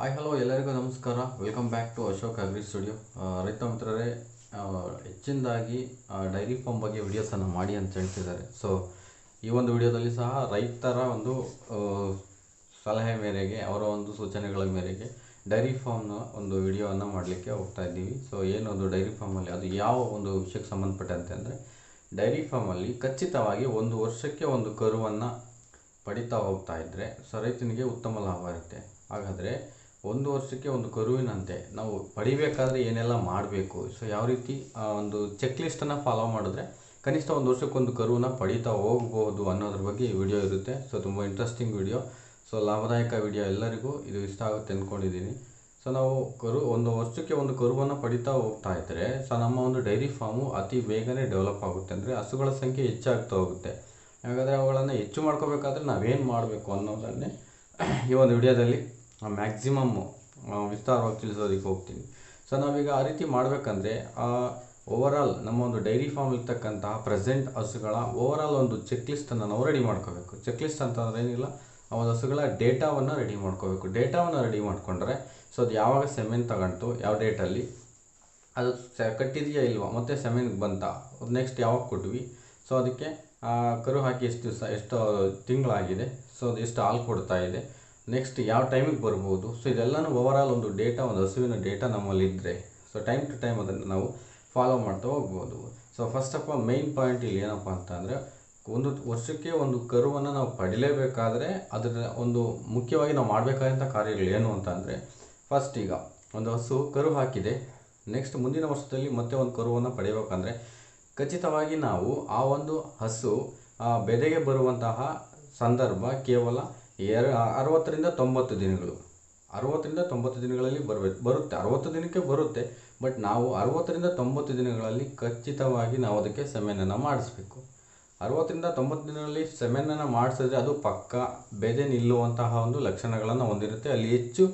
Hi hello ಎಲ್ಲರಿಗೂ ನಮಸ್ಕಾರ. Welcome back to Ashok agri studio ರೈತ ಮಿತ್ರರೇ ಹೆಚ್ಚಿನದಾಗಿ ಡೈರಿ ಫಾರ್ಮ್ ಬಗ್ಗೆ ವಿಡಿಯೋಸನ್ನು ಮಾಡಿ ಅಂತ ಹೇಳ್ತಿದ್ದಾರೆ. ಸೊ ಈ ಒಂದು ವಿಡಿಯೋದಲ್ಲಿ ಸಹ ರೈತರ ಒಂದು ಸಲಹೆ ಮೇರೆಗೆ, ಅವರ ಒಂದು ಸೂಚನೆಗಳ ಮೇರೆಗೆ ಡೈರಿ ಫಾರ್ಮ್ನ ಒಂದು ವಿಡಿಯೋವನ್ನು ಮಾಡಲಿಕ್ಕೆ ಹೋಗ್ತಾ ಇದ್ದೀವಿ. ಸೊ ಏನೊಂದು ಡೈರಿ ಫಾರ್ಮಲ್ಲಿ ಅದು ಯಾವ ಒಂದು ವಿಷಯಕ್ಕೆ ಸಂಬಂಧಪಟ್ಟಂತೆ ಅಂದರೆ ಡೈರಿ ಫಾರ್ಮಲ್ಲಿ ಖಚಿತವಾಗಿ ಒಂದು ವರ್ಷಕ್ಕೆ ಒಂದು ಕರುವನ್ನು ಪಡಿತಾ ಹೋಗ್ತಾ ಇದ್ದರೆ ಸೊ ರೈತನಿಗೆ ಉತ್ತಮ ಲಾಭ ಇರುತ್ತೆ. ಹಾಗಾದರೆ ಒಂದು ವರ್ಷಕ್ಕೆ ಒಂದು ಕರುವಿನಂತೆ ನಾವು ಪಡಿಬೇಕಾದ್ರೆ ಏನೆಲ್ಲ ಮಾಡಬೇಕು? ಸೊ ಯಾವ ರೀತಿ ಒಂದು ಚೆಕ್ ಲಿಸ್ಟನ್ನು ಫಾಲೋ ಮಾಡಿದ್ರೆ ಕನಿಷ್ಠ ಒಂದು ವರ್ಷಕ್ಕೊಂದು ಕರುವನ್ನ ಪಡಿತಾ ಹೋಗ್ಬೋದು ಅನ್ನೋದ್ರ ಬಗ್ಗೆ ಈ ವಿಡಿಯೋ ಇರುತ್ತೆ. ಸೊ ತುಂಬ ಇಂಟ್ರೆಸ್ಟಿಂಗ್ ವಿಡಿಯೋ ಸೊ ಲಾಭದಾಯಕ ವಿಡಿಯೋ ಎಲ್ಲರಿಗೂ ಇದು ಇಷ್ಟ ಆಗುತ್ತೆ ಅಂದ್ಕೊಂಡಿದ್ದೀನಿ ಸೊ ನಾವು ಕರು, ಒಂದು ವರ್ಷಕ್ಕೆ ಒಂದು ಕರುವನ್ನು ಪಡಿತಾ ಹೋಗ್ತಾ ಇದ್ದರೆ ಸೊ ನಮ್ಮ ಒಂದು ಡೈರಿ ಫಾರ್ಮು ಅತಿ ಬೇಗನೆ ಡೆವಲಪ್ ಆಗುತ್ತೆ. ಅಂದರೆ ಹಸುಗಳ ಸಂಖ್ಯೆ ಹೆಚ್ಚಾಗ್ತಾ ಹೋಗುತ್ತೆ. ಹಾಗಾದರೆ ಅವುಗಳನ್ನು ಹೆಚ್ಚು ಮಾಡ್ಕೋಬೇಕಾದ್ರೆ ನಾವೇನು ಮಾಡಬೇಕು ಅನ್ನೋದನ್ನೇ ಈ ಒಂದು ವಿಡಿಯೋದಲ್ಲಿ ಮ್ಯಾಕ್ಸಿಮಮ್ ವಿಸ್ತಾರವಾಗಿ ತಿಳಿಸೋದಕ್ಕೆ ಹೋಗ್ತೀನಿ. ಸೊ ನಾವೀಗ ಆ ರೀತಿ ಮಾಡಬೇಕಂದ್ರೆ ಓವರಾಲ್ ನಮ್ಮ ಒಂದು ಡೈರಿ ಫಾರ್ಮ್ ಇರ್ತಕ್ಕಂತಹ ಪ್ರೆಸೆಂಟ್ ಹಸುಗಳ ಓವರಾಲ್ ಒಂದು ಚೆಕ್ ಲಿಸ್ಟನ್ನು ನಾವು ರೆಡಿ ಮಾಡ್ಕೋಬೇಕು. ಚೆಕ್ ಲಿಸ್ಟ್ ಅಂತಂದ್ರೆ ಏನಿಲ್ಲ, ಆ ಒಂದು ಹಸುಗಳ ಡೇಟಾವನ್ನು ರೆಡಿ ಮಾಡ್ಕೋಬೇಕು. ಡೇಟಾವನ್ನು ರೆಡಿ ಮಾಡಿಕೊಂಡ್ರೆ ಸೊ ಅದು ಯಾವಾಗ ಸೆಮೆನ್ ತಗೊಂತು ಯಾವ ಡೇಟಲ್ಲಿ ಅದು ಕಟ್ಟಿದೆಯಾ ಇಲ್ವಾ, ಮತ್ತೆ ಸೆಮೆನ್ಗೆ ಬಂತ ನೆಕ್ಸ್ಟ್ ಯಾವಾಗ ಕೊಟ್ವಿ. ಸೊ ಅದಕ್ಕೆ ಕರು ಹಾಕಿ ಎಷ್ಟು ದಿವಸ, ಎಷ್ಟು ತಿಂಗಳಾಗಿದೆ ಸೊ ಅದು ಎಷ್ಟು ಹಾಲು ಕೊಡ್ತಾ ಇದೆ. ನೆಕ್ಸ್ಟ್ ಯಾವ ಟೈಮಿಗೆ ಬರ್ಬೋದು? ಸೊ ಇದೆಲ್ಲನೂ ಓವರಾಲ್ ಒಂದು ಡೇಟಾ ಒಂದು ಹಸುವಿನ ಡೇಟಾ ನಮ್ಮಲ್ಲಿ ಇದ್ದರೆ ಸೊ ಟೈಮ್ ಟು ಟೈಮ್ ಅದನ್ನು ನಾವು ಫಾಲೋ ಮಾಡ್ತಾ ಹೋಗ್ಬೋದು. So first of all main point ಇಲ್ಲಿ ಏನಪ್ಪ ಅಂತ ಅಂದರೆ ಒಂದು ವರ್ಷಕ್ಕೆ ಒಂದು ಕರುವನ್ನು ನಾವು ಪಡಿಲೇಬೇಕಾದ್ರೆ ಅದರ ಒಂದು ಮುಖ್ಯವಾಗಿ ನಾವು ಮಾಡಬೇಕಾದಂಥ ಕಾರ್ಯಗಳು ಏನು ಅಂತ ಅಂದರೆ ಫಸ್ಟ್ ಈಗ ಒಂದು ಹಸು ಕರು ಹಾಕಿದೆ. ನೆಕ್ಸ್ಟ್ ಮುಂದಿನ ವರ್ಷದಲ್ಲಿ ಮತ್ತೆ ಒಂದು ಕರುವನ್ನು ಪಡೆಯಬೇಕಂದ್ರೆ ಖಚಿತವಾಗಿ ನಾವು ಆ ಒಂದು ಹಸು ಬೆದೆಗೆ ಬರುವಂತಹ ಸಂದರ್ಭ ಕೇವಲ ಎರ ಅರವತ್ತರಿಂದ ತೊಂಬತ್ತು ದಿನಗಳು. ಅರವತ್ತರಿಂದ ತೊಂಬತ್ತು ದಿನಗಳಲ್ಲಿ ಬರಬೇಕು ಬರುತ್ತೆ. ಅರವತ್ತು ದಿನಕ್ಕೆ ಬರುತ್ತೆ, ಬಟ್ ನಾವು ಅರವತ್ತರಿಂದ ತೊಂಬತ್ತು ದಿನಗಳಲ್ಲಿ ಖಚಿತವಾಗಿ ನಾವು ಅದಕ್ಕೆ ಸೆಮೆನನ್ನು ಮಾಡಿಸ್ಬೇಕು. ಅರವತ್ತರಿಂದ ತೊಂಬತ್ತು ದಿನಗಳಲ್ಲಿ ಸೆಮೆನನ್ನು ಮಾಡಿಸಿದ್ರೆ ಅದು ಪಕ್ಕ ಬೆದೆ ನಿಲ್ಲುವಂತಹ ಒಂದು ಲಕ್ಷಣಗಳನ್ನು ಹೊಂದಿರುತ್ತೆ. ಅಲ್ಲಿ ಹೆಚ್ಚು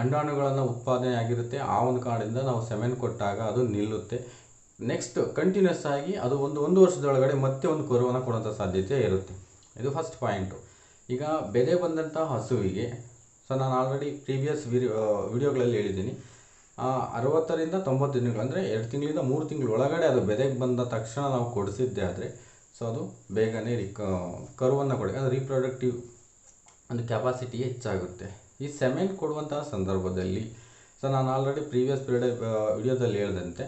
ಅಂಡಾಣುಗಳನ್ನು ಉತ್ಪಾದನೆ ಆಗಿರುತ್ತೆ ಆ ಒಂದು ಕಾರಣದಿಂದ ನಾವು ಸೆಮೆನ್ ಕೊಟ್ಟಾಗ ಅದು ನಿಲ್ಲುತ್ತೆ. ನೆಕ್ಸ್ಟ್, ಕಂಟಿನ್ಯೂಸ್ ಆಗಿ ಅದು ಒಂದು ಒಂದು ವರ್ಷದೊಳಗಡೆ ಮತ್ತೆ ಒಂದು ಕೊರವನ್ನು ಕೊಡುವಂಥ ಸಾಧ್ಯತೆ ಇರುತ್ತೆ. ಇದು ಫಸ್ಟ್ ಪಾಯಿಂಟು ಈಗ ಬೆದೆ ಬಂದಂಥ ಹಸುವಿಗೆ ಸೊ ನಾನು ಆಲ್ರೆಡಿ ಪ್ರೀವಿಯಸ್ ವಿಡಿಯೋ ವಿಡಿಯೋಗಳಲ್ಲಿ ಹೇಳಿದ್ದೀನಿ. ಅರವತ್ತರಿಂದ ತೊಂಬತ್ತು ದಿನಗಳು, ಅಂದರೆ ಎರಡು ತಿಂಗಳಿಂದ ಮೂರು ತಿಂಗಳ ಒಳಗಡೆ ಅದು ಬೆದೆಗೆ ಬಂದ ತಕ್ಷಣ ನಾವು ಕೊಡಿಸಿದ್ದೆ ಆದರೆ, ಸೊ ಅದು ಬೇಗನೆ ರಿಕ, ಕರುವನ್ನು ಕೊಡಿ ಅಂದರೆ ರೀಪ್ರೊಡಕ್ಟಿವ್ ಒಂದು ಕೆಪಾಸಿಟಿ ಹೆಚ್ಚಾಗುತ್ತೆ. ಈ ಸೆಮೆಂಟ್ ಕೊಡುವಂತಹ ಸಂದರ್ಭದಲ್ಲಿ ಸೊ ನಾನು ಆಲ್ರೆಡಿ ಪ್ರೀವಿಯಸ್ ಪೀರಿಯಡ್ ವಿಡಿಯೋದಲ್ಲಿ ಹೇಳಿದಂತೆ,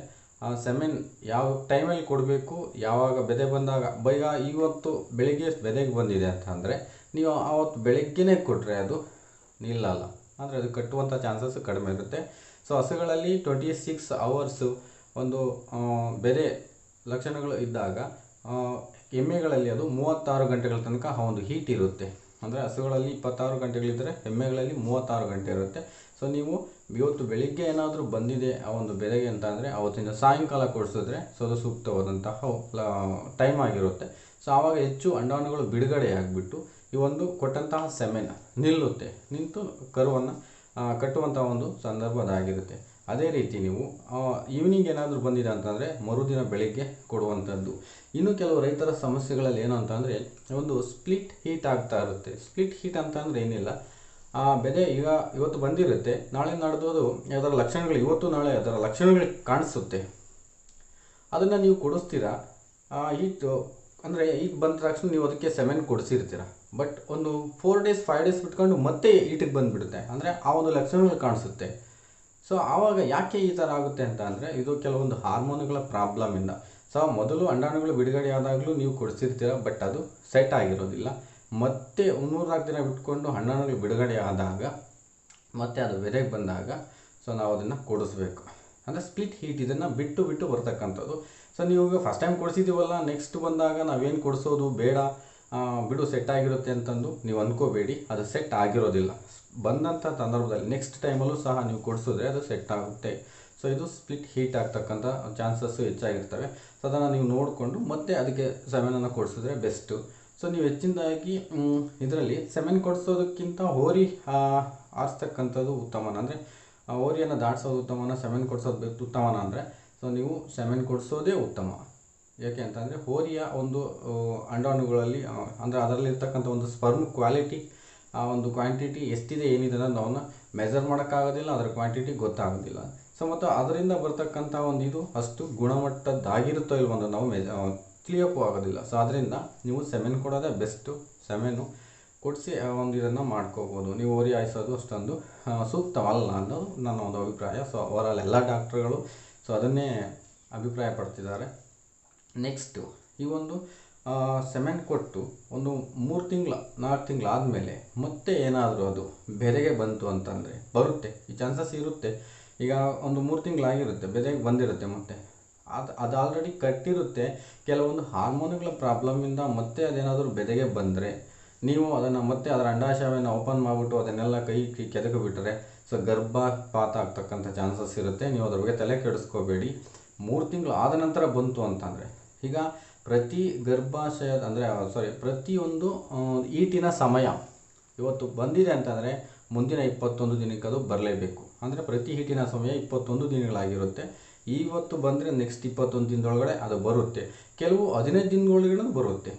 ಆ ಸೆಮೆನ್ ಯಾವ ಟೈಮಲ್ಲಿ ಕೊಡಬೇಕು, ಯಾವಾಗ ಬೆದೆ ಬಂದಾಗ ಬೈಗ ಇವತ್ತು ಬೆಳಿಗ್ಗೆ ಬೆದೆಗೆ ಬಂದಿದೆ ಅಂತ ಅಂದರೆ ನೀವು ಆವತ್ತು ಬೆಳಗ್ಗೆನೇ ಕೊಟ್ಟರೆ ಅದು ನಿಲ್ಲಲ್ಲ ಅಂದರೆ ಅದು ಕಟ್ಟುವಂಥ ಚಾನ್ಸಸ್ ಕಡಿಮೆ ಇರುತ್ತೆ. ಸೊ ಹಸುಗಳಲ್ಲಿ ಟ್ವೆಂಟಿ ಸಿಕ್ಸ್ ಅವರ್ಸು ಒಂದು ಬೇರೆ ಲಕ್ಷಣಗಳು ಇದ್ದಾಗ ಎಮ್ಮೆಗಳಲ್ಲಿ ಅದು ಮೂವತ್ತಾರು ಗಂಟೆಗಳ ತನಕ ಆ ಒಂದು ಹೀಟ್ ಇರುತ್ತೆ. ಅಂದರೆ ಹಸುಗಳಲ್ಲಿ ಇಪ್ಪತ್ತಾರು ಗಂಟೆಗಳಿದ್ದರೆ ಎಮ್ಮೆಗಳಲ್ಲಿ ಮೂವತ್ತಾರು ಗಂಟೆ ಇರುತ್ತೆ. ಸೊ ನೀವು ಇವತ್ತು ಬೆಳಿಗ್ಗೆ ಏನಾದರೂ ಬಂದಿದೆ ಆ ಒಂದು ಬೆಲೆಗೆ ಅಂತ ಅಂದರೆ ಅವತ್ತಿನ ಸಾಯಂಕಾಲ ಕೊಡಿಸಿದ್ರೆ ಸೊ, ಅದು ಸೂಕ್ತವಾದಂತಹ ಟೈಮ್ ಆಗಿರುತ್ತೆ. ಸೊ ಆವಾಗ ಹೆಚ್ಚು ಅಂಡಾಣುಗಳು ಬಿಡುಗಡೆ ಆಗಿಬಿಟ್ಟು ಈ ಒಂದು ಕೊಟ್ಟಂತಹ ಸೆಮೆನ ನಿಲ್ಲುತ್ತೆ, ನಿಂತು ಕರುವನ್ನು ಕಟ್ಟುವಂಥ ಒಂದು ಸಂದರ್ಭ ಅದಾಗಿರುತ್ತೆ ಅದೇ ರೀತಿ ನೀವು ಈವ್ನಿಂಗ್ ಏನಾದರೂ ಬಂದಿದೆ ಅಂತಂದರೆ ಮರುದಿನ ಬೆಳಿಗ್ಗೆ ಕೊಡುವಂಥದ್ದು. ಇನ್ನು ಕೆಲವು ರೈತರ ಸಮಸ್ಯೆಗಳಲ್ಲಿ ಏನು ಅಂತಂದರೆ, ಒಂದು ಸ್ಪ್ಲಿಟ್ ಹೀಟ್ ಆಗ್ತಾ ಇರುತ್ತೆ. ಸ್ಪ್ಲಿಟ್ ಹೀಟ್ ಅಂತಂದರೆ ಏನಿಲ್ಲ. ಆ ಬೆದೆ ಈಗ ಇವತ್ತು ಬಂದಿರುತ್ತೆ. ನಾಳೆ ನಡೆದೋದು ಅದರ ಲಕ್ಷಣಗಳು, ಇವತ್ತು ನಾಳೆ ಅದರ ಲಕ್ಷಣಗಳು ಕಾಣಿಸುತ್ತೆ. ಅದನ್ನು ನೀವು ಕೊಡಿಸ್ತೀರಾ? ಹೀಟ್ ಅಂದರೆ ಹೀಟ್ ಬಂದ ತಕ್ಷಣ ನೀವು ಅದಕ್ಕೆ ಸೆಮೆನ್ ಕೊಡಿಸಿರ್ತೀರ? ಬಟ್ ಒಂದು ಫೋರ್ ಡೇಸ್ ಫೈವ್ ಡೇಸ್ ಬಿಟ್ಕೊಂಡು ಮತ್ತೆ ಈಟಿಗೆ ಬಂದುಬಿಡುತ್ತೆ. ಅಂದರೆ ಆ ಒಂದು ಲಕ್ಷಣಗಳು ಕಾಣಿಸುತ್ತೆ. ಸೊ ಆವಾಗ ಯಾಕೆ ಈ ಥರ ಆಗುತ್ತೆ ಅಂತ ಅಂದರೆ ಇದು ಕೆಲವೊಂದು ಹಾರ್ಮೋನುಗಳ ಪ್ರಾಬ್ಲಮಿಂದ ಸೊ ಮೊದಲು ಅಂಡಾಣುಗಳು ಬಿಡುಗಡೆ ಆದಾಗಲೂ ನೀವು ಕೊಡಿಸಿರ್ತೀರ ಬಟ್ ಅದು ಸೆಟ್ ಆಗಿರೋದಿಲ್ಲ. ಮತ್ತೆ ಮೂರ್ನಾಲ್ಕು ದಿನ ಬಿಟ್ಕೊಂಡು ಅಂಡಾಣುಗಳು ಬಿಡುಗಡೆ ಆದಾಗ, ಮತ್ತೆ ಅದು ಬೆರೆಗೆ ಬಂದಾಗ ಸೊ ನಾವು ಅದನ್ನು ಕೊಡಿಸ್ಬೇಕು. ಅಂದರೆ ಸ್ಪ್ಲಿಟ್ ಹೀಟ್ ಇದನ್ನು ಬಿಟ್ಟು ಬಿಟ್ಟು ಬರ್ತಕ್ಕಂಥದ್ದು. ಸೊ ನೀವು ಫಸ್ಟ್ ಟೈಮ್ ಕೊಡಿಸಿದ್ದೀವಲ್ಲ ನೆಕ್ಸ್ಟ್ ಬಂದಾಗ ನಾವೇನು ಕೊಡಿಸೋದು? ಬೇಡ. ಬಿಡು ಸೆಟ್ ಆಗಿರುತ್ತೆ ಅಂತಂದು ನೀವು ಅಂದ್ಕೋಬೇಡಿ ಅದು ಸೆಟ್ ಆಗಿರೋದಿಲ್ಲ. ಬಂದಂಥ ಸಂದರ್ಭದಲ್ಲಿ ನೆಕ್ಸ್ಟ್ ಟೈಮಲ್ಲೂ ಸಹ ನೀವು ಕೊಡಿಸಿದ್ರೆ ಅದು ಸೆಟ್ ಆಗುತ್ತೆ. ಸೊ ಇದು ಸ್ಪ್ಲಿಟ್ ಹೀಟ್ ಆಗ್ತಕ್ಕಂಥ ಚಾನ್ಸಸ್ಸು ಹೆಚ್ಚಾಗಿರ್ತವೆ. ಸೊ ಅದನ್ನು ನೀವು ನೋಡಿಕೊಂಡು ಮತ್ತೆ ಅದಕ್ಕೆ ಸೆವೆನನ್ನು ಕೊಡಿಸಿದ್ರೆ ಬೆಸ್ಟು ಸೊ ನೀವು ಹೆಚ್ಚಿನದಾಗಿ ಇದರಲ್ಲಿ ಸೆವೆನ್ ಕೊಡಿಸೋದಕ್ಕಿಂತ ಹೋರಿ ಆರಿಸ್ತಕ್ಕಂಥದ್ದು ಉತ್ತಮನ. ಅಂದರೆ ಹೋರಿಯನ್ನು ದಾಟಿಸೋದು ಉತ್ತಮನ ಸೆವೆನ್ ಕೊಡಿಸೋದು ಉತ್ತಮನ ಅಂದರೆ ಸೊ ನೀವು ಸೆವೆನ್ ಕೊಡಿಸೋದೇ ಉತ್ತಮ. ಯಾಕೆ ಅಂತಂದರೆ ಹೋರಿಯ ಒಂದು ಅಂಡಾಣುಗಳಲ್ಲಿ ಅಂದರೆ ಅದರಲ್ಲಿರ್ತಕ್ಕಂಥ ಒಂದು ಸ್ಪರ್ಮ್ ಕ್ವಾಲಿಟಿ ಆ ಒಂದು ಕ್ವಾಂಟಿಟಿ ಎಷ್ಟಿದೆ, ಏನಿದೆ ಅನ್ನೋದು ನಾವನ್ನ ಮೆಜರ್ ಮಾಡೋಕ್ಕಾಗೋದಿಲ್ಲ, ಅದರ ಕ್ವಾಂಟಿಟಿ ಗೊತ್ತಾಗೋದಿಲ್ಲ. ಸೊ ಮತ್ತು ಅದರಿಂದ ಬರ್ತಕ್ಕಂಥ ಒಂದು ಇದು ಅಷ್ಟು ಗುಣಮಟ್ಟದ್ದಾಗಿರುತ್ತೋ ಇಲ್ವೋ ಅಂತ ನಾವು ಮೆಜ ತಿಳಿಯೋಕ್ಕೂ ಆಗೋದಿಲ್ಲ. ಸೊ ಅದರಿಂದ ನೀವು ಸೆಮೆನ್ ಕೊಡೋದೇ ಬೆಸ್ಟು ಸೆಮೆನು ಕೊಡಿಸಿ ಒಂದು ಇದನ್ನು ಮಾಡ್ಕೋಬೋದು. ನೀವು ಓರಿ ಹಾಯಿಸೋದು ಅಷ್ಟೊಂದು ಸೂಕ್ತವಲ್ಲ ಅನ್ನೋದು ನನ್ನ ಒಂದು ಅಭಿಪ್ರಾಯ. ಸೊ ಓವರಾಲ್ ಎಲ್ಲ ಡಾಕ್ಟ್ರುಗಳು ಸೊ ಅದನ್ನೇ ಅಭಿಪ್ರಾಯ ಪಡ್ತಿದ್ದಾರೆ ನೆಕ್ಸ್ಟು ಈ ಒಂದು ಸೆಮೆಂಟ್ ಕೊಟ್ಟು ಒಂದು ಮೂರು ತಿಂಗಳು, ನಾಲ್ಕು ತಿಂಗಳು ಆದಮೇಲೆ ಮತ್ತೆ ಏನಾದರೂ ಅದು ಬೆರೆಗೆ ಬಂತು ಅಂತಂದರೆ ಬರುತ್ತೆ, ಈ ಚಾನ್ಸಸ್ ಇರುತ್ತೆ. ಈಗ ಒಂದು ಮೂರು ತಿಂಗಳಾಗಿರುತ್ತೆ ಬೆರೆಗೆ ಬಂದಿರುತ್ತೆ ಮತ್ತೆ. ಅದು ಅದು ಆಲ್ರೆಡಿ ಕಟ್ಟಿರುತ್ತೆ. ಕೆಲವೊಂದು ಹಾರ್ಮೋನುಗಳ ಪ್ರಾಬ್ಲಮಿಂದ ಮತ್ತೆ ಅದೇನಾದರೂ ಬೆದೆಗೆ ಬಂದರೆ ನೀವು ಅದನ್ನು ಮತ್ತೆ ಅದರ ಅಂಡಾಶಯವನ್ನು ಓಪನ್ ಮಾಡಿಬಿಟ್ಟು ಅದನ್ನೆಲ್ಲ ಕೈ ಕೈ, ಕೆದಕು ಬಿಟ್ಟರೆ ಸೊ ಗರ್ಭಪಾತ ಆಗ್ತಕ್ಕಂಥ ಚಾನ್ಸಸ್ ಇರುತ್ತೆ. ನೀವು ಅದ್ರ ಬಗ್ಗೆ ತಲೆ ಕೆಡಿಸ್ಕೋಬೇಡಿ. ಮೂರು ತಿಂಗಳು ಆದ ನಂತರ ಬಂತು ಅಂತಂದರೆ ಈಗ ಪ್ರತಿ ಗರ್ಭಾಶಯದ, ಅಂದರೆ ಸಾರಿ ಪ್ರತಿಯೊಂದು ಈಟಿನ ಸಮಯ ಇವತ್ತು ಬಂದಿದೆ ಅಂತಂದರೆ ಮುಂದಿನ ಇಪ್ಪತ್ತೊಂದು ದಿನಕ್ಕೆ ಅದು ಬರಲೇಬೇಕು. ಅಂದರೆ ಪ್ರತಿ ಈಟಿನ ಸಮಯ ಇಪ್ಪತ್ತೊಂದು ದಿನಗಳಾಗಿರುತ್ತೆ. ಇವತ್ತು ಬಂದರೆ ನೆಕ್ಸ್ಟ್ ಇಪ್ಪತ್ತೊಂದು ದಿನದೊಳಗಡೆ ಅದು ಬರುತ್ತೆ. ಕೆಲವು ಹದಿನೈದು ದಿನದೊಳಗಡೆ ಬರುತ್ತೆ.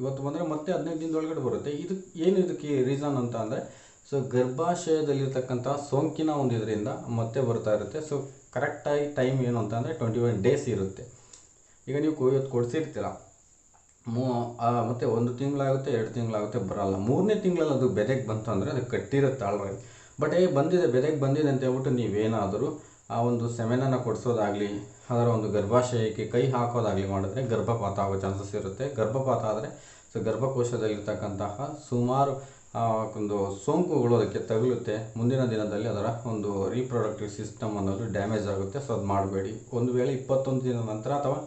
ಇವತ್ತು ಬಂದರೆ ಮತ್ತೆ ಹದಿನೈದು ದಿನದೊಳಗಡೆ ಬರುತ್ತೆ. ಇದು ಏನು ಇದಕ್ಕೆ ರೀಸನ್ ಅಂತ ಅಂದರೆ ಸೊ ಗರ್ಭಾಶಯದಲ್ಲಿರ್ತಕ್ಕಂಥ ಸೋಂಕಿನ ಒಂದು ಇದರಿಂದ ಮತ್ತೆ ಬರ್ತಾ ಇರುತ್ತೆ. ಸೊ ಕರೆಕ್ಟಾಗಿ ಟೈಮ್ ಏನು ಅಂತ ಅಂದರೆ ಟ್ವೆಂಟಿ ಒನ್ ಡೇಸ್ ಇರುತ್ತೆ. ಈಗ ನೀವು ಕೊ- ಇವತ್ತು ಕೊಡಿಸಿರ್ತೀರ. ಮೂ ಮತ್ತು ಒಂದು ತಿಂಗಳಾಗುತ್ತೆ, ಎರಡು ತಿಂಗಳಾಗುತ್ತೆ, ಬರಲ್ಲ. ಮೂರನೇ ತಿಂಗಳಲ್ಲಿ ಅದು ಬೆದೆಗೆ ಬಂತು ಅಂದರೆ ಅದು ಕಟ್ಟಿರುತ್ತೆ ಆಲ್ರೆಡಿ. ಬಟ್ ಏ ಬಂದಿದೆ, ಬೆದೆಗೆ ಬಂದಿದೆ ಅಂತ ಹೇಳ್ಬಿಟ್ಟು ನೀವೇನಾದರೂ ಆ ಒಂದು ಸೆಮೆನನ್ನು ಕೊಡಿಸೋದಾಗಲಿ, ಅದರ ಒಂದು ಗರ್ಭಾಶಯಕ್ಕೆ ಕೈ ಹಾಕೋದಾಗಲಿ ಮಾಡಿದ್ರೆ ಗರ್ಭಪಾತ ಆಗೋ ಚಾನ್ಸಸ್ ಇರುತ್ತೆ. ಗರ್ಭಪಾತ ಆದರೆ ಸೊ ಗರ್ಭಕೋಶದಲ್ಲಿರ್ತಕ್ಕಂತಹ ಸುಮಾರು ಒಂದು ಸೋಂಕುಗಳು ಅದಕ್ಕೆ ತಗುಲುತ್ತೆ. ಮುಂದಿನ ದಿನದಲ್ಲಿ ಅದರ ಒಂದು ರೀಪ್ರೊಡಕ್ಟಿವ್ ಸಿಸ್ಟಮ್ ಅನ್ನೋದು ಡ್ಯಾಮೇಜ್ ಆಗುತ್ತೆ. ಸೊ ಅದು ಮಾಡಬೇಡಿ. ಒಂದು ವೇಳೆ ಇಪ್ಪತ್ತೊಂದು ದಿನದ ನಂತರ ಅಥವಾ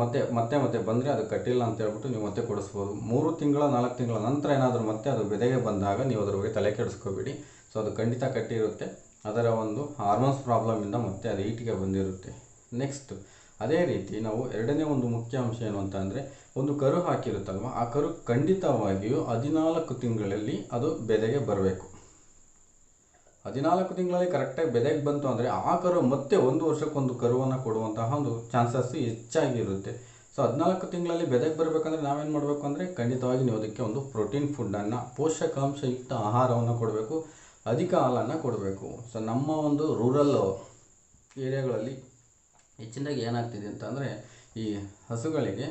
ಮತ್ತೆ ಮತ್ತೆ ಮತ್ತೆ ಬಂದರೆ ಅದು ಕಟ್ಟಿಲ್ಲ ಅಂತ ಹೇಳ್ಬಿಟ್ಟು ನೀವು ಮತ್ತೆ ಕೊಡಿಸ್ಬೋದು. ಮೂರು ತಿಂಗಳ, ನಾಲ್ಕು ತಿಂಗಳ ನಂತರ ಏನಾದರೂ ಮತ್ತೆ ಅದು ಬೆದೆಗೆ ಬಂದಾಗ ನೀವು ಅದ್ರ ಬಗ್ಗೆ ತಲೆ ಕೆಡಿಸ್ಕೋಬೇಡಿ. ಸೊ ಅದು ಖಂಡಿತ ಕಟ್ಟಿರುತ್ತೆ. ಅದರ ಒಂದು ಹಾರ್ಮೋನ್ಸ್ ಪ್ರಾಬ್ಲಮಿಂದ ಮತ್ತೆ ಅದು ಈಟಿಗೆ ಬಂದಿರುತ್ತೆ. ನೆಕ್ಸ್ಟ್ ಅದೇ ರೀತಿ ನಾವು ಎರಡನೇ ಒಂದು ಮುಖ್ಯ ಅಂಶ ಏನು ಅಂತ ಅಂದರೆ ಒಂದು ಕರು ಹಾಕಿರುತ್ತಲ್ವ? ಆ ಕರು ಖಂಡಿತವಾಗಿಯೂ ಹದಿನಾಲ್ಕು ತಿಂಗಳಲ್ಲಿ ಅದು ಬೆದೆಗೆ ಬರಬೇಕು. ಹದಿನಾಲ್ಕು ತಿಂಗಳಲ್ಲಿ ಕರೆಕ್ಟಾಗಿ ಬೆದೆಗೆ ಬಂತು ಅಂದರೆ ಆ ಕರು ಮತ್ತೆ ಒಂದು ವರ್ಷಕ್ಕೊಂದು ಕರುವನ್ನು ಕೊಡುವಂತಹ ಒಂದು ಚಾನ್ಸಸ್ ಹೆಚ್ಚಾಗಿರುತ್ತೆ. ಸೊ ಹದಿನಾಲ್ಕು ತಿಂಗಳಲ್ಲಿ ಬೆದೆಗೆ ಬರಬೇಕಂದ್ರೆ ನಾವೇನು ಮಾಡಬೇಕು ಅಂದರೆ ಖಂಡಿತವಾಗಿ ನೀವು ಅದಕ್ಕೆ ಒಂದು ಪ್ರೋಟೀನ್ ಫುಡ್ಡನ್ನು ಪೋಷಕಾಂಶಯುಕ್ತ ಆಹಾರವನ್ನು ಕೊಡಬೇಕು, ಅಧಿಕ ಹಾಲನ್ನು ಕೊಡಬೇಕು. ಸೊ ನಮ್ಮ ಒಂದು ರೂರಲ್ ಏರಿಯಾಗಳಲ್ಲಿ ಹೆಚ್ಚಿನದಾಗಿ ಏನಾಗ್ತಿದೆ ಅಂತಂದರೆ ಈ ಹಸುಗಳಿಗೆ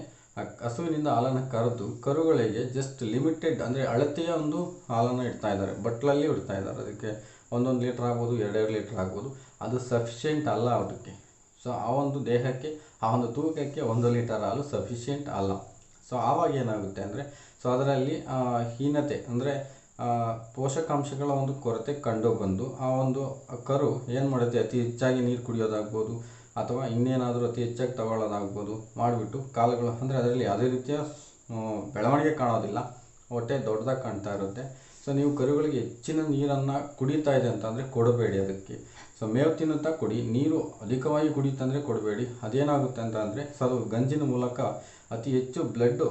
ಹಸುವಿನಿಂದ ಹಾಲನ್ನು ಕರೆದು ಕರುಗಳಿಗೆ ಜಸ್ಟ್ ಲಿಮಿಟೆಡ್ ಅಂದರೆ ಅಳತೆಯ ಒಂದು ಹಾಲನ್ನು ಇಡ್ತಾ ಇದ್ದಾರೆ. ಬಟ್ಲಲ್ಲಿ ಇಡ್ತಾ ಇದ್ದಾರೆ. ಅದಕ್ಕೆ ಒಂದೊಂದು ಲೀಟ್ರ್ ಆಗ್ಬೋದು, ಎರಡೆರಡು ಲೀಟ್ರ್ ಆಗ್ಬೋದು. ಅದು ಸಫಿಷಿಯೆಂಟ್ ಅಲ್ಲ ಅದಕ್ಕೆ ಸೊ ಆ ಒಂದು ದೇಹಕ್ಕೆ, ಆ ಒಂದು ತೂಕಕ್ಕೆ ಒಂದು ಲೀಟರ್ ಹಾಲು ಸಫಿಷಿಯೆಂಟ್ ಅಲ್ಲ. ಸೊ ಆವಾಗ ಏನಾಗುತ್ತೆ ಅಂದರೆ ಸೊ ಅದರಲ್ಲಿ ಹೀನತೆ ಅಂದರೆ ಪೋಷಕಾಂಶಗಳ ಒಂದು ಕೊರತೆ ಕಂಡು ಬಂದು ಆ ಒಂದು ಕರು ಏನು ಮಾಡುತ್ತೆ? ಅತಿ ಹೆಚ್ಚಾಗಿ ನೀರು ಕುಡಿಯೋದಾಗ್ಬೋದು ಅಥವಾ ಇನ್ನೇನಾದರೂ ಅತಿ ಹೆಚ್ಚಾಗಿ ತಗೊಳ್ಳೋದಾಗ್ಬೋದು ಮಾಡಿಬಿಟ್ಟು ಕಾಲುಗಳು, ಅಂದರೆ ಅದರಲ್ಲಿ ಯಾವುದೇ ರೀತಿಯ ಬೆಳವಣಿಗೆ ಕಾಣೋದಿಲ್ಲ. ಹೊಟ್ಟೆ ದೊಡ್ಡದಾಗಿ ಕಾಣ್ತಾ ಇರುತ್ತೆ. ಸೊ ನೀವು ಕರುಗಳಿಗೆ ಹೆಚ್ಚಿನ ನೀರನ್ನು ಕುಡಿತಾ ಇದೆ ಅಂತಂದರೆ ಕೊಡಬೇಡಿ ಅದಕ್ಕೆ. ಸೊ ಮೇವು ತಿನ್ನುತ್ತಾ ಕುಡಿ, ನೀರು ಅಧಿಕವಾಗಿ ಕುಡಿತಂದರೆ ಕೊಡಬೇಡಿ. ಅದೇನಾಗುತ್ತೆ ಅಂತ ಅಂದರೆ ಸೊ ಗಂಜಿನ ಮೂಲಕ ಅತಿ ಹೆಚ್ಚು ಬ್ಲಡ್ಡು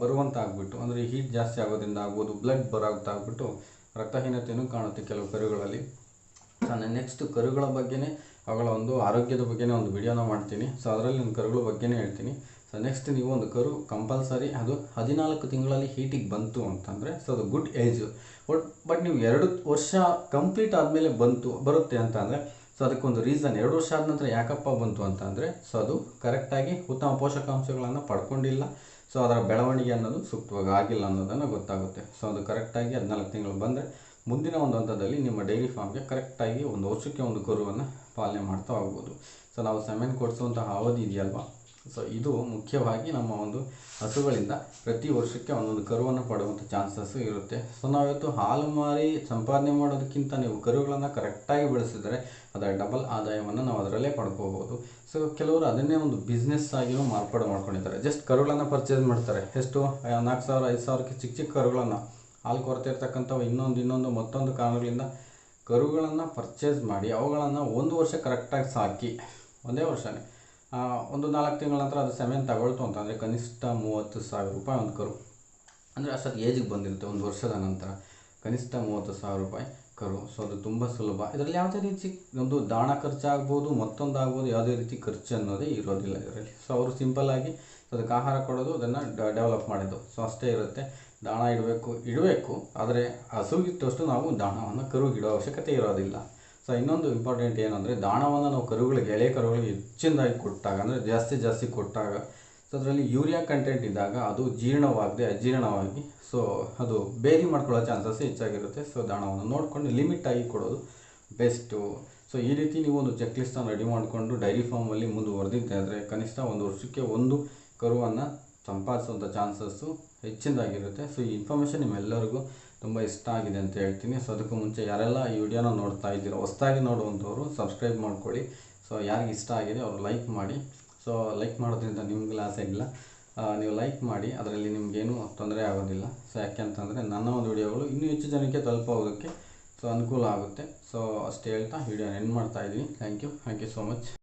ಬರುವಂತ ಆಗ್ಬಿಟ್ಟು ಅಂದರೆ ಹೀಟ್ ಜಾಸ್ತಿ ಆಗೋದ್ರಿಂದ ಆಗ್ಬೋದು ಬ್ಲಡ್ ಬರೋಂತ ಆಗ್ಬಿಟ್ಟು ರಕ್ತಹೀನತೆಯೂ ಕಾಣುತ್ತೆ ಕೆಲವು ಕರುಗಳಲ್ಲಿ. ನಾನು ನೆಕ್ಸ್ಟ್ ಕರುಗಳ ಬಗ್ಗೆನೇ ಅವುಗಳ ಒಂದು ಆರೋಗ್ಯದ ಬಗ್ಗೆನೇ ಒಂದು ವಿಡಿಯೋನ ಮಾಡ್ತೀನಿ. ಸೊ ಅದರಲ್ಲಿ ನಾನು ಕರುಗಳ ಬಗ್ಗೆನೇ ಹೇಳ್ತೀನಿ. ಸೊ ನೆಕ್ಸ್ಟ್ ನೀವು ಒಂದು ಕರು ಕಂಪಲ್ಸರಿ ಅದು ಹದಿನಾಲ್ಕು ತಿಂಗಳಲ್ಲಿ ಹೀಟಿಗೆ ಬಂತು ಅಂತಂದರೆ ಸೊ ಅದು ಗುಡ್ ಏಜು ಬಟ್ ಬಟ್ ನೀವು ಎರಡು ವರ್ಷ ಕಂಪ್ಲೀಟ್ ಆದಮೇಲೆ ಬಂತು, ಬರುತ್ತೆ ಅಂತ ಅಂದರೆ ಸೊ ಅದಕ್ಕೊಂದು ರೀಸನ್ ಎರಡು ವರ್ಷ ಆದ ನಂತರ ಯಾಕಪ್ಪ ಬಂತು ಅಂತ ಅಂದರೆ ಸೊ ಅದು ಕರೆಕ್ಟಾಗಿ ಉತ್ತಮ ಪೋಷಕಾಂಶಗಳನ್ನು ಪಡ್ಕೊಂಡಿಲ್ಲ. ಸೊ ಅದರ ಬೆಳವಣಿಗೆ ಅನ್ನೋದು ಸೂಕ್ತವಾಗಿ ಆಗಿಲ್ಲ ಅನ್ನೋದನ್ನು ಗೊತ್ತಾಗುತ್ತೆ. ಸೊ ಅದು ಕರೆಕ್ಟಾಗಿ ಹದಿನಾಲ್ಕು ತಿಂಗಳು ಬಂದರೆ, ಮುಂದಿನ ಒಂದು ಹಂತದಲ್ಲಿ ನಿಮ್ಮ ಡೈರಿ ಫಾರ್ಮ್ಗೆ ಕರೆಕ್ಟಾಗಿ ಒಂದು ವರ್ಷಕ್ಕೆ ಒಂದು ಕರುವನ್ನು ಪಾಲನೆ ಮಾಡ್ತಾ ಹೋಗ್ಬೋದು. ಸೊ ನಾವು ಸೆಮೆನ್ ಕೊಡಿಸುವಂತಹ ಅವಧಿ ಇದೆಯಲ್ವಾ? ಸೊ ಇದು ಮುಖ್ಯವಾಗಿ ನಮ್ಮ ಒಂದು ಹಸುಗಳಿಂದ ಪ್ರತಿ ವರ್ಷಕ್ಕೆ ಒಂದೊಂದು ಕರುವನ್ನು ಪಡುವಂಥ ಚಾನ್ಸಸ್ ಇರುತ್ತೆ. ಸೊ ನಾವಿವತ್ತು ಹಾಲು ಮಾರಿ ಸಂಪಾದನೆ ಮಾಡೋದಕ್ಕಿಂತ ನೀವು ಕರುಗಳನ್ನು ಕರೆಕ್ಟಾಗಿ ಬೆಳೆಸಿದರೆ ಅದರ ಡಬಲ್ ಆದಾಯವನ್ನು ನಾವು ಅದರಲ್ಲೇ ಪಡ್ಕೋಬೋದು. ಸೊ ಕೆಲವರು ಅದನ್ನೇ ಒಂದು ಬಿಸ್ನೆಸ್ ಆಗಿಯೂ ಮಾರ್ಪಾಡು ಮಾಡ್ಕೊಂಡಿದ್ದಾರೆ. ಜಸ್ಟ್ ಕರುಗಳನ್ನು ಪರ್ಚೇಸ್ ಮಾಡ್ತಾರೆ. ಎಷ್ಟು? ನಾಲ್ಕು ಸಾವಿರ, ಐದು ಸಾವಿರಕ್ಕೆ ಚಿಕ್ಕ ಚಿಕ್ಕ ಕರುಗಳನ್ನು. ಹಾಲು ಕೊರತೆ ಇರ್ತಕ್ಕಂಥವು ಇನ್ನೊಂದು ಇನ್ನೊಂದು ಮತ್ತೊಂದು ಕಾರಣಗಳಿಂದ ಕರುಗಳನ್ನು ಪರ್ಚೇಸ್ ಮಾಡಿ, ಅವುಗಳನ್ನು ಒಂದು ವರ್ಷ ಕರೆಕ್ಟಾಗಿ ಸಾಕಿ, ಒಂದೇ ವರ್ಷವೇ ಒಂದು ನಾಲ್ಕು ತಿಂಗಳ ನಂತರ ಅದು ಸೆಮೆನ್ ತಗೊಳ್ತು ಅಂತಂದರೆ ಕನಿಷ್ಠ ಮೂವತ್ತು ಸಾವಿರ ರೂಪಾಯಿ ಒಂದು ಕರು. ಅಂದರೆ ಅಷ್ಟೊತ್ತು ಏಜಿಗೆ ಬಂದಿರುತ್ತೆ, ಒಂದು ವರ್ಷದ ನಂತರ ಕನಿಷ್ಠ ಮೂವತ್ತು ಸಾವಿರ ರೂಪಾಯಿ ಕರು. ಸೊ ಅದು ತುಂಬ ಸುಲಭ. ಇದರಲ್ಲಿ ಯಾವುದೇ ರೀತಿ ಒಂದು ದಾಣ ಖರ್ಚಾಗ್ಬೋದು ಮತ್ತೊಂದು ಆಗ್ಬೋದು ಯಾವುದೇ ರೀತಿ ಖರ್ಚು ಅನ್ನೋದೇ ಇರೋದಿಲ್ಲ ಇದರಲ್ಲಿ. ಸೊ ಅವರು ಸಿಂಪಲ್ಲಾಗಿ ಅದಕ್ಕೆ ಆಹಾರ ಕೊಡೋದು, ಅದನ್ನು ಡೆವಲಪ್ ಮಾಡೋದು ಸೊ ಅಷ್ಟೇ ಇರುತ್ತೆ. ದಾಣ ಇಡಬೇಕು ಇಡಬೇಕು. ಆದರೆ ಹಸುಗಿಟ್ಟಷ್ಟು ನಾವು ದಾಣವನ್ನು ಕರುಗೆ ಇಡೋ ಅವಶ್ಯಕತೆ ಇರೋದಿಲ್ಲ. ಸೊ ಇನ್ನೊಂದು ಇಂಪಾರ್ಟೆಂಟ್ ಏನಂದರೆ ದಾಣವನ್ನು ನಾವು ಕರುಗಳಿಗೆ, ಎಳೆ ಕರುಗಳಿಗೆ ಹೆಚ್ಚಿನದಾಗಿ ಕೊಟ್ಟಾಗ, ಅಂದರೆ ಜಾಸ್ತಿ ಜಾಸ್ತಿ ಕೊಟ್ಟಾಗ ಸೊ ಅದರಲ್ಲಿ ಯೂರಿಯಾ ಕಂಟೆಂಟ್ ಇದ್ದಾಗ ಅದು ಜೀರ್ಣವಾಗದೆ ಅಜೀರ್ಣವಾಗಿ ಸೊ ಅದು ಬೇರಿ ಮಾಡ್ಕೊಳ್ಳೋ ಚಾನ್ಸಸ್ ಹೆಚ್ಚಾಗಿರುತ್ತೆ. ಸೊ ದಾಣವನ್ನು ನೋಡಿಕೊಂಡು ಲಿಮಿಟಾಗಿ ಕೊಡೋದು ಬೆಸ್ಟು ಸೊ ಈ ರೀತಿ ನೀವು ಒಂದು ಚೆಕ್ ಲಿಸ್ಟನ್ನು ರೆಡಿ ಮಾಡಿಕೊಂಡು ಡೈರಿ ಫಾರ್ಮಲ್ಲಿ ಮುಂದುವರೆದಿದ್ದೆ ಅಂದರೆ ಕನಿಷ್ಠ ಒಂದು ವರ್ಷಕ್ಕೆ ಒಂದು ಕರುವನ್ನು ಸಂಪಾದಿಸುವಂಥ ಚಾನ್ಸಸ್ಸು ಹೆಚ್ಚಿನದಾಗಿರುತ್ತೆ. ಸೊ ಈ ಇನ್ಫಾರ್ಮೇಷನ್ ನಿಮ್ಮೆಲ್ಲರಿಗೂ ತುಂಬ ಇಷ್ಟ ಆಗಿದೆ ಅಂತ ಹೇಳ್ತೀನಿ. ಸೊ ಅದಕ್ಕೂ ಮುಂಚೆ ಯಾರೆಲ್ಲ ಈ ವಿಡಿಯೋನ ನೋಡ್ತಾ ಇದ್ದೀರೋ, ಹೊಸ್ದಾಗಿ ನೋಡುವಂಥವ್ರು ಸಬ್ಸ್ಕ್ರೈಬ್ ಮಾಡ್ಕೊಳ್ಳಿ. ಸೊ ಯಾರಿಗೆ ಇಷ್ಟ ಆಗಿದೆ ಅವರು ಲೈಕ್ ಮಾಡಿ. ಸೊ ಲೈಕ್ ಮಾಡೋದ್ರಿಂದ ನಿಮ್ಗೆ ಲಾಸ್ ಏನಿಲ್ಲ ನೀವು ಲೈಕ್ ಮಾಡಿ, ಅದರಲ್ಲಿ ನಿಮಗೇನು ತೊಂದರೆ ಆಗೋದಿಲ್ಲ. ಸೊ ಯಾಕೆ ಅಂತಂದರೆ ನನ್ನ ಒಂದು ವಿಡಿಯೋಗಳು ಇನ್ನೂ ಹೆಚ್ಚು ಜನಕ್ಕೆ ತಲುಪೋದಕ್ಕೆ, ಸೊ, ಅನುಕೂಲ ಆಗುತ್ತೆ. ಸೊ ಅಷ್ಟು ಹೇಳ್ತಾ ವಿಡಿಯೋನ ಎಂಡ್ ಮಾಡ್ತಾ ಇದ್ದೀನಿ. Thank you thank you so much